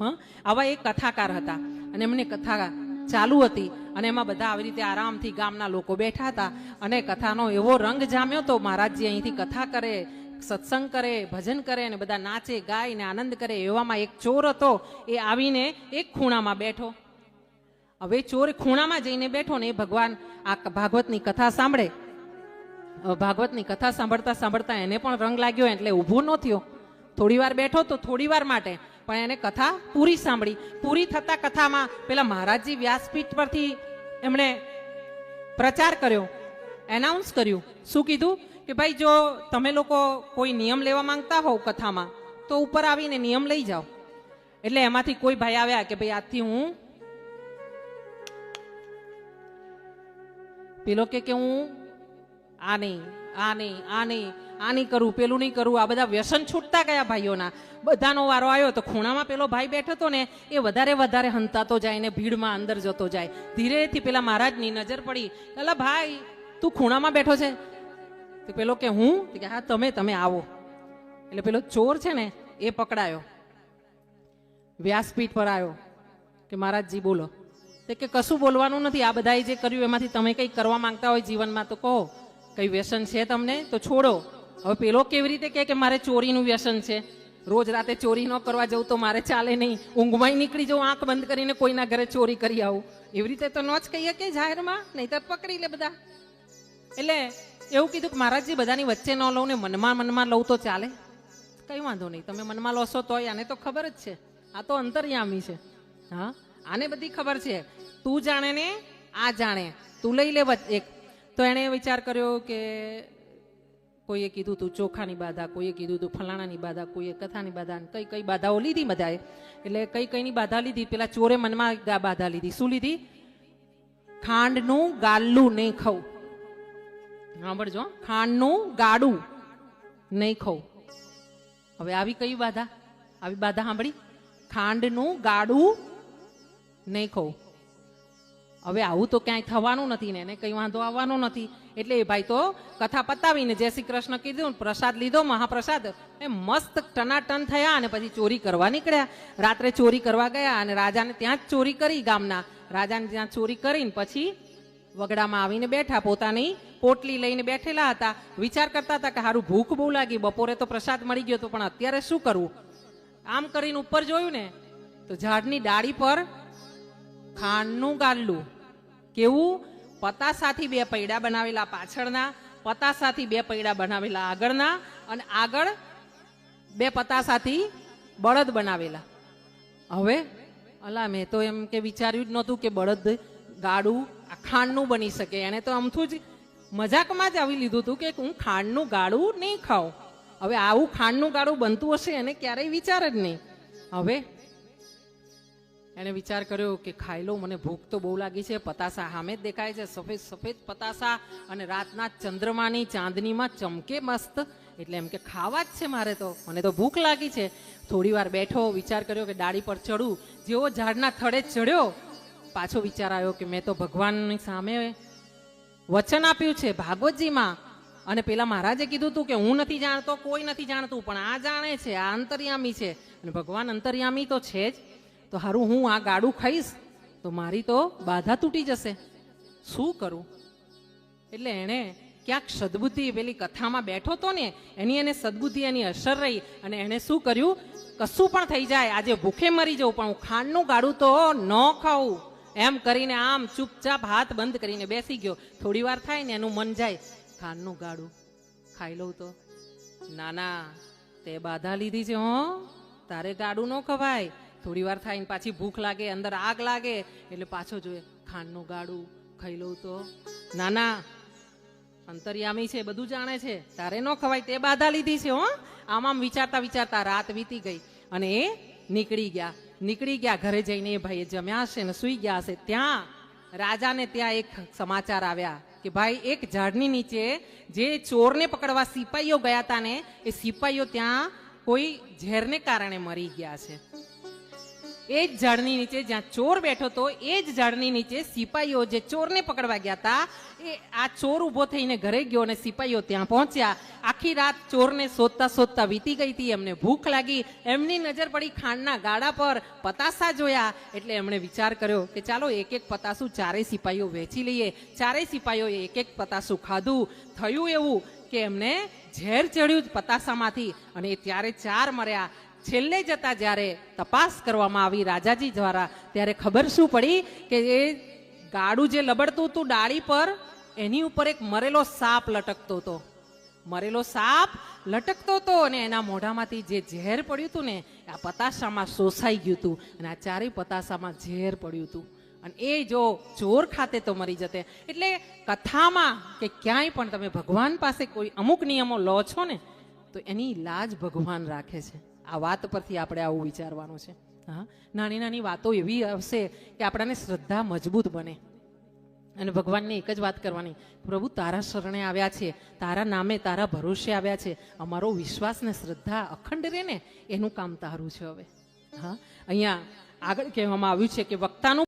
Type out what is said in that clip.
હા? આવા એક કથાકાર હતા. અને એમને કથા ચાલુ હતી. અને એમાં બધા આવી રીતે આરામથી ગામના લોકો બેઠા હતા. અને કથાનો એવો રંગ જામ્યો તો મહારાજજી અહીંથી કથા કરે, સત્સંગ કરે, ભજન કરે અને બધા નાચે, ગાય ને આનંદ કરે એવામાં એક ચોર હતો. એ આવીને એક ખૂણામાં બેઠો. હવે ચોર ખૂણામાં જઈને બેઠો ને એ ભગવાન આ ભાગવતની કથા સાંભળે. ભાગવતની કથા સાંભળતા સાંભળતા એને પણ રંગ લાગ્યો એટલે ઊભો ન થયો. થોડી વાર બેઠો તો થોડી વાર માટે પણ એને કથા પૂરી સાંભળી. પૂરી થતા કથામાં પેલા મહારાજજી વ્યાસપીઠ પરથી એમણે પ્રચાર કર્યો એનાઉન્સ કર્યું. શું કીધું? કે ભાઈ જો તમે લોકો કોઈ નિયમ લેવા માંગતા હોવ કથામાં, તો ઉપર આવીને નિયમ લઈ જાઓ. એટલે એમાંથી કોઈ ભાઈ આવ્યા કે ભાઈ આજથી હું પેલો કે હું આ નહીં. આ નહીં આ નહીં આ નહીં કરું, પેલું નહીં કરું, આ બધા વ્યસન છૂટતા ગયા ભાઈઓના. બધાનો વારો આવ્યો તો ખૂણામાં પેલો ભાઈ બેઠો હતો ને, એ વધારે વધારે હંતાતો જાય ને ભીડમાં અંદર જતો જાય. ધીરેથી પેલા મહારાજની નજર પડી. પેલા ભાઈ, તું ખૂણામાં બેઠો છે? તો પેલો કે, હું? કે, હા, તમે તમે આવો. એટલે પેલો ચોર છે ને, એ પકડાયો. વ્યાસપીઠ પર આવ્યો. કે, મહારાજજી, બોલો. તે કે, કશું બોલવાનું નથી. આ બધાએ જે કર્યું એમાંથી તમે કંઈક કરવા માંગતા હોય જીવનમાં તો કહો. કઈ વ્યસન છે તમને? તો છોડો. હવે પેલો કેવી રીતે કહે કે મારે ચોરીનું વ્યસન છે? રોજ રાતે ચોરી ન કરવા જવું તો મારે ચાલે નહીં. ઊંઘમાં નીકળી જવું આંખ બંધ કરીને કોઈના ઘરે ચોરી કરી આવું. એવી રીતે તો ન જ કહીએ કે જાહેરમાં, નહીં તો પકડી લે બધા. એટલે એવું કીધું કે મહારાજજી, બધાની વચ્ચે ન લઉં ને મનમાં મનમાં લઉં તો ચાલે? કઈ વાંધો નહીં. તમે મનમાં લોશો તોય આને તો ખબર જ છે. આ તો અંતર્યામી છે. હા? આને બધી ખબર છે. તું જાણે ને, આ જાણે. તું લઈ લે એક તો એણે વિચાર કર્યો કે કોઈએ કીધું તું ચોખાની બાધા, કોઈએ કીધું તું ફલાણાની બાધા, કોઈએ કથાની બાધા કઈ કઈ બાધાઓ લીધી બધાએ. એટલે કઈ કઈની બાધા લીધી? પેલા ચોરે મનમાં બાધા લીધી. શું લીધી? ખાંડનું ગાલ્લું નહીં ખાવું સાંભળજો, ખાંડનું ગાડું નહીં ખાવું હવે આવી કઈ બાધા? આવી બાધા સાંભળી. ખાંડનું ગાડું નહીં ખાવું હવે આવું તો ક્યાંય થવાનું નથી ને, એને કંઈ વાંધો આવવાનો નથી. એટલે એ ભાઈ તો કથા પતાવીને જય શ્રી કૃષ્ણ કીધું પ્રસાદ લીધો, મહાપ્રસાદ. એ મસ્ત ટનાટન થયા અને પછી ચોરી કરવા નીકળ્યા. રાત્રે ચોરી કરવા ગયા અને રાજાને ત્યાં જ ચોરી કરી ગામના. રાજાને ત્યાં ચોરી કરીને પછી વગડામાં આવીને બેઠા, પોતાની પોટલી લઈને બેઠેલા હતા. વિચાર કરતા હતા કે સારું ભૂખ બહુ લાગી, બપોરે તો પ્રસાદ મળી ગયો તો, પણ અત્યારે શું કરવું? આમ કરીને ઉપર જોયું ને, તો ઝાડની ડાળી પર ખાંડનું ગાલ્લું કેવું? પતાસાથી બે પૈડા બનાવેલા પાછળના, પતાસાથી બે પૈડા બનાવેલા આગળના અને આગળ બે પતાસાથી બળદ બનાવેલા. હવે, અલા, મેં તો એમ કે વિચાર્યું જ નહોતું કે બળદ ગાડું આ ખાંડનું બની શકે. એણે તો અમથું જ મજાકમાં જ આવી લીધું હતું કે હું ખાંડનું ગાડું નહીં ખાઉં. હવે આવું ખાંડનું ગાડું બનતું હશે, એને ક્યારેય વિચાર જ નહીં. હવે એણે વિચાર કર્યો કે ખાઈ લઉં મને ભૂખ તો બહુ લાગી છે, પતાસા સામે જ દેખાય છે, સફેદ સફેદ પતાસા અને રાતના ચંદ્રમાની ચાંદનીમાં ચમકે મસ્ત. એટલે એમ કે ખાવા જ છે મારે તો, મને તો ભૂખ લાગી છે. થોડી વાર બેઠો, વિચાર કર્યો કે ડાળી પર ચડું. જેવો ઝાડના થડે ચડ્યો, પાછો વિચાર આવ્યો કે મેં તો ભગવાનની સામે વચન આપ્યું છે, ભાગવતજીમાં. અને પેલા મહારાજે કીધું હતું કે હું નથી જાણતો, કોઈ નથી જાણતું, પણ આ જાણે છે, આ અંતર્યામી છે. અને ભગવાન અંતર્યામી તો છે જ. તો હારું, હું આ ગાડું ખાઈશ, તો મારી તો બાધા તૂટી જશે. શું કરું? એટલે એણે ક્યાંક સદબુદ્ધિ પેલી કથામાં બેઠો તો ને, એની એને સદબુદ્ધિ એની અસર રહી અને એણે શું કર્યું? કશું પણ થઈ જાય, આજે ભૂખે મરી જવું, પણ હું ખાંડનું ગાડું તો ન ખાઉં. એમ કરીને આમ ચૂપચાપ હાથ બંધ કરીને બેસી ગયો. થોડી વાર થાય ને એનું મન જાય, ખાંડનું ગાડું ખાઈ લઉં તો. ના ના, તે બાધા લીધી છે, હો. તારે ગાડું ન ખવાય. થોડી વાર થાય પાછી ભૂખ લાગે, અંદર આગ લાગે, એટલે પાછો જોઈએ. ખાંડનું ગાડું ખાઈ લઉં તો. ના ના અંતર્યામી છે, બધું જાણે છે. તારે ન ખવાય, તે બાધા લીધી છે, હો. આમ આમ વિચારતા વિચારતા રાત વીતી ગઈ અને એ નીકળી ગયા. નીકળી ગયા, ઘરે જઈને એ ભાઈએ જમ્યા હશે ને સૂઈ ગયા હશે. ત્યાં રાજાને ત્યાં એક સમાચાર આવ્યા કે, ભાઈ, એક ઝાડની નીચે જે ચોરને પકડવા સિપાઈઓ ગયા હતા ને, એ સિપાઈઓ ત્યાં કોઈ ઝેરને કારણે મરી ગયા છે. એ જ ઝાડની નીચે જ્યાં ચોર બેઠો હતો એ જ ઝાડની નીચે સિપાહીઓ જે ચોરને પકડવા ગયા હતા એ આ ચોર ઊભો થઈને ઘરે ગયો અને સિપાહીઓ ત્યાં પહોંચ્યા. આખી રાત ચોરને શોધતા શોધતા વીતી ગઈ હતી એમને ભૂખ લાગી, એમની નજર પડી ખાંડના ગાડા પર, પતાસા જોયા, એટલે એમણે વિચાર કર્યો કે ચાલો એક એક પતાસું ચારેય સિપાહીઓ વેચી લઈએ. ચારેય સિપાહીઓએ એક એક પતાસું ખાધું. થયું એવું કે એમને ઝેર ચડ્યું પતાસામાંથી અને એ ત્યારે ચાર મર્યા. છેલ્લે જતા જ્યારે તપાસ કરવામાં આવી રાજાજી દ્વારા, ત્યારે ખબર શું પડી કે એ ગાડું જે લબડતું હતું ડાળી પર, એની ઉપર એક મરેલો સાપ લટકતો હતો. મરેલો સાપ લટકતો હતો અને એના મોઢામાંથી જે ઝેર પડ્યું હતું ને આ પતાસામાં શોષાઈ ગયું હતું અને આ ચારેય પતાસામાં ઝેર પડ્યું હતું. અને એ જો ચોર ખાતે તો મરી જતે. એટલે કથામાં કે ક્યાંય પણ તમે ભગવાન પાસે કોઈ અમુક નિયમો લો છો ને, તો એની લાજ ભગવાન રાખે છે. આ વાત પરથી આપણે આવું વિચારવાનું છે. હા. નાની નાની વાતો એવી આવશે કે આપણાને શ્રદ્ધા મજબૂત બને. અને ભગવાનને એક જ વાત કરવાની. પ્રભુ, તારા શરણે આવ્યા છે, તારા નામે તારા ભરોસે આવ્યા છે. અમારો વિશ્વાસ ને શ્રદ્ધા અખંડ રહે ને, એનું કામ તારું છે હવે. હા. અહીંયા આગળ કહેવામાં આવ્યું છે કે વક્તાનું